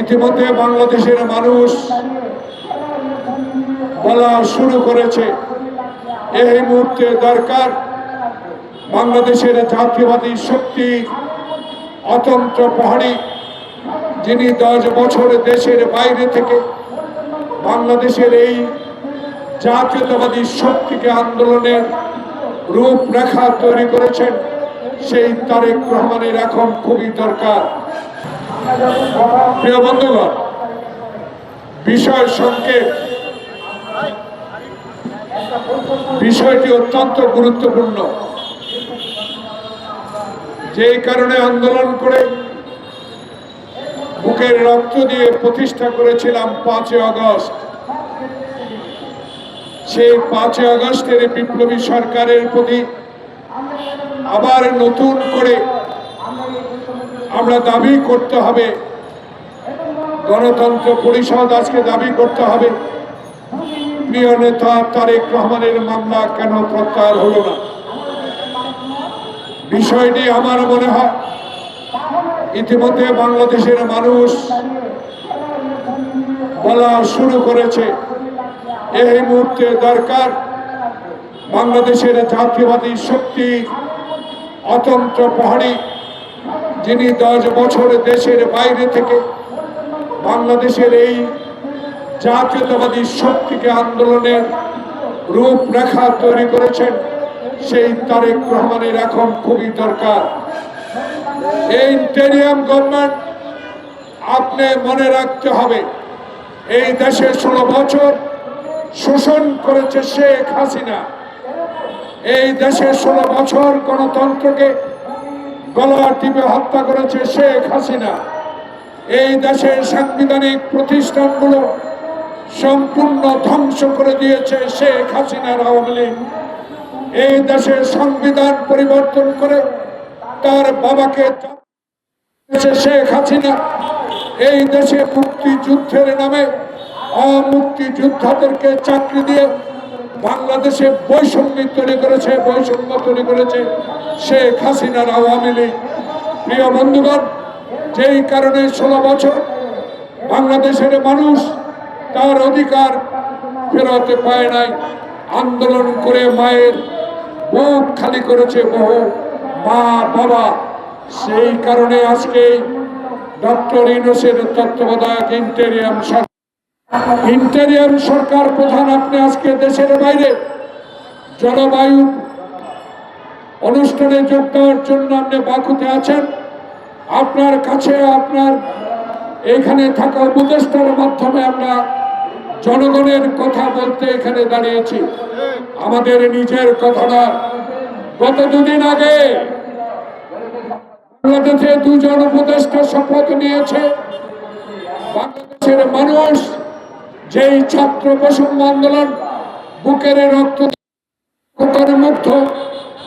ইতিমধ্যে বাংলাদেশের মানুষ বলা শুরু করেছে, এই মুহূর্তে দরকার বাংলাদেশের জাতীয়বাদী শক্তি অতন্ত্র পাহাড়ি যিনি দশ বছর দেশের বাইরে থেকে বাংলাদেশের এই জাতীয়তাবাদী শক্তিকে আন্দোলনের রূপরেখা তৈরি করেছেন, সেই তারেক রহমানের এখন খুবই দরকার। প্রিয় বন্ধুগণ, বিষয় সংক্ষেপ বিষয়টি অত্যন্ত গুরুত্বপূর্ণ। যেই কারণে আন্দোলন করে বুকের রক্ত দিয়ে প্রতিষ্ঠা করেছিলাম পাঁচই আগস্ট। সেই পাঁচই আগস্টের বিপ্লবী সরকারের প্রতি আবার নতুন করে আমরা দাবি করতে হবে। গণতন্ত্র পরিষদ আজকে দাবি করতে হবে। প্রিয় নেতা তারেক রহমানের মামলা কেন প্রত্যাহার হলো না? বিষয়টি আমার মনে হয়, ইতিমধ্যে বাংলাদেশের মানুষ বলা শুরু করেছে। এই মুহূর্তে দরকার বাংলাদেশের জাতীয়বাদী শক্তি অতন্ত্র পাহাড়ি যিনি দশ বছর দেশের বাইরে থেকে বাংলাদেশের এই জাতীয়তাবাদী শক্তিকে আন্দোলনের রূপরেখা তৈরি করেছেন, সেই তারেক রহমানের এখন খুবই দরকার। এই ইন্টেরিয়াম গভর্নমেন্ট আপনি মনে রাখতে হবে, এই দেশে ষোলো বছর শোষণ করেছে শেখ হাসিনা। এই দেশে ষোলো বছর গণতন্ত্রকে গলা টিপে হত্যা করেছে শেখ হাসিনা। এই দেশের সাংবিধানিক প্রতিষ্ঠানগুলো সম্পূর্ণ ধ্বংস করে দিয়েছে শেখ হাসিনার আওয়ামী লীগ। এই দেশের সংবিধান পরিবর্তন করে তার বাবাকে শেখ হাসিনা। এই দেশে মুক্তিযুদ্ধের নামে অমুক্তিযোদ্ধাদেরকে চাকরি দিয়ে বাংলাদেশে বৈষম্য তৈরি করেছে, বৈষম্য তৈরি করেছে শেখ হাসিনার আওয়ামী লীগ। প্রিয় বন্ধুগণ, যেই কারণে ষোলো বছর বাংলাদেশের মানুষ তার অধিকার ফেরাতে পায় নাই, আন্দোলন করে মায়ের বুক খালি করেছে বহু মা বাবা। সেই কারণে আজকে ডক্টর ইনোসের তত্ত্বাবধায়ক ইন্টেরিয়াম সরকার ইন্টেরিয়াম সরকার প্রধান আপনি আজকে দেশের বাইরে জলবায়ু অনুষ্ঠানে যোগ দেওয়ার জন্য আপনি বাকুতে আছেন। আপনার কাছে, আপনার এখানে থাকা উপদেষ্টার মাধ্যমে আমরা জনগণের কথা বলতে এখানে দাঁড়িয়েছি। আমাদের নিজের কথা না। গত দুদিন আগে বাংলাদেশে দুজন উপদেষ্টা শপথ নিয়েছে। বাংলাদেশের মানুষ যেই ছাত্র বৈষম্য আন্দোলন, বুকের রক্ত মুগ্ধ,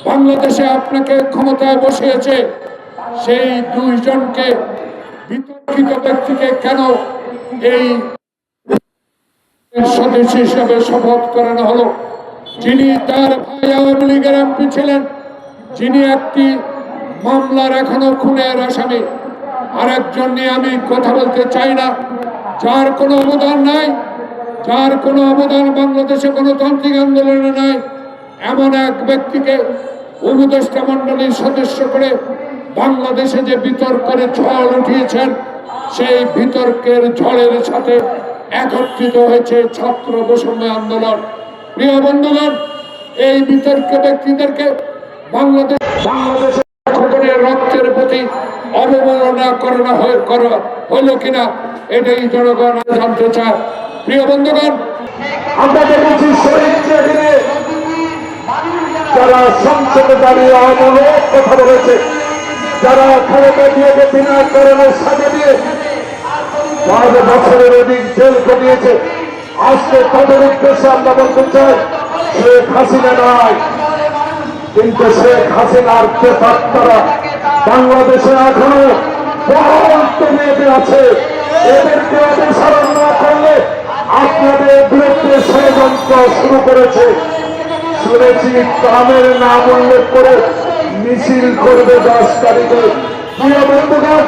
বাংলাদেশে আপনাকে ক্ষমতায় বসিয়েছে সেই দুইজনকে বিতর্কিত ব্যক্তিকে কেন এই সদস্য হিসেবে শপথ করানো হলো? যিনি তার ভাই আওয়ামী লীগের এমপি ছিলেন, যিনি একটি মামলার এখনও খুনের আসামি। আরেকজন নিয়ে আমি কথা বলতে চাই না, যার কোনো অবদান নাই যার কোনো অবদান বাংলাদেশে গণতান্ত্রিক আন্দোলনে নাই, এমন এক ব্যক্তিকে উপদেষ্টা মন্ডলীর সদস্য করে বাংলাদেশে যে বিতর্কের ঝড় উঠিয়েছেন, সেই বিতর্কের ঝড়ের সাথে একত্রিত হয়েছে ছাত্র বৈষম্য আন্দোলন। প্রিয় বন্ধুগণ, এই বিতর্ক ব্যক্তিদেরকে বাংলাদেশ বাংলাদেশের রক্তের প্রতি অবমাননা করানো হয়ে করা হলো কিনা, এটাই জনগণ জানতে চায়। প্রিয় বন্ধুগণ, আমরা দেখেছি যারা সংসদে দাঁড়িয়ে অমূলক কথা বলেছে, যারা খালেদা জিয়াকে বিনা কারণে সাজা দিয়ে পাঁচ বছরের অধিক জেল কাটিয়েছে, আজকে তাদের উদ্দেশ্যে আমরা বলতে চাই, শেখ হাসিনা নয়, কিন্তু শেখ হাসিনার প্রেতাত্মারা বাংলাদেশে এখনও মেয়েদের আছে। এদেরকে অনুসরণ না আপনাদের বিরুদ্ধে ষড়যন্ত্র শুরু করেছে। শুনেছি গ্রামের নাম উল্লেখ করে মিছিল করবে দশ তারিখে প্রিয় বন্ধুগণ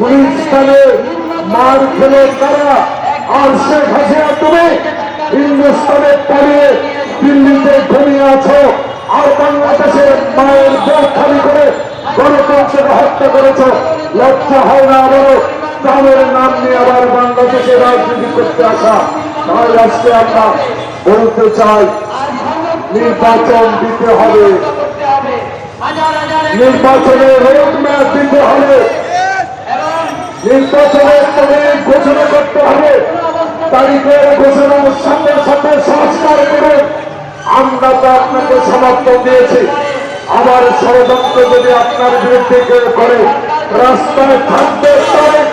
গুলিস্তানে মার খেলে তারা। আর শেখ হাসিনা, তুমি হিন্দুস্তানে পালিয়ে দিল্লিতে ঘুমিয়ে আছো। আর বাংলাদেশের মায়ের বুক খালি করে গণতন্ত্রকে হত্যা করেছ। লজ্জা হয় না বলো তাদের নাম নিয়ে আবার বাংলাদেশে রাজনীতি করতে আসা, তাই আজকে আমরা বলতে চাই, নির্বাচন দিতে হবে। নির্বাচনে রোডম্যাপ দিতে হবে। নির্বাচনের তারিখ ঘোষণা করতে হবে। তারিখের ঘোষণার সাথে সাথে সংস্কার করে আমরা তো আপনাকে সমর্থন দিয়েছি। আমার ষড়যন্ত্র যদি আপনার বিরুদ্ধে কেউ করে, রাস্তায় থাকবে তারেক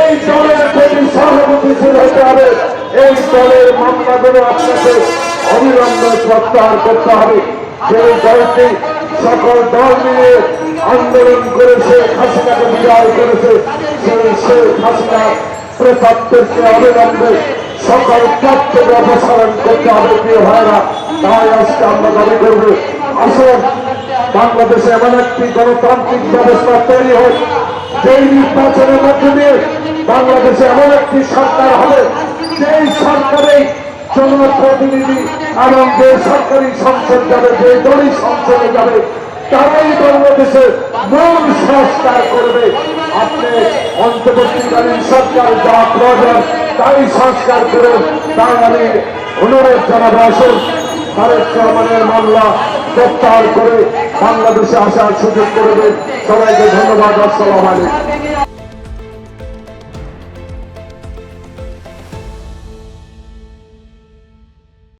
এই দলের প্রতি সহানুভূতিশীল হতে হবে এই দলের মামলাগুলো আপনাকে অবিলম্বে প্রত্যাহার করতে হবে সেই দলটি সকল দল মিলে করেছে হাসিনাকে বিদায় করেছে সেই শেখ হাসিনা প্রতাপদেরকে অবিলম্বে সকল থেকে অপসারণ করতে হবে প্রিয় ভাইরা তাই আমরা দাবি করব আসুন বাংলাদেশে এমন একটি গণতান্ত্রিক ব্যবস্থা তৈরি হোক, যেই নির্বাচনের মধ্যে দিয়ে বাংলাদেশে এমন একটি সরকার হবে, যেই সরকারেই জনপ্রতিনিধি এবং যে সরকারি সংসদ যাবে, যে দলই সংসদে যাবে, তারাই বাংলাদেশে মূল সংস্কার করবে। আপনি অন্তর্বর্তীকালীন সরকার যা প্রয়োজন, তাই সংস্কার করে আমি অনুরোধ জানাব। আসুন তারেক রহমানের মামলা প্রত্যাহার করে বাংলাদেশে আসার সুযোগ করে দেন। সবাইকে ধন্যবাদ আসসালাম আলাইকুম।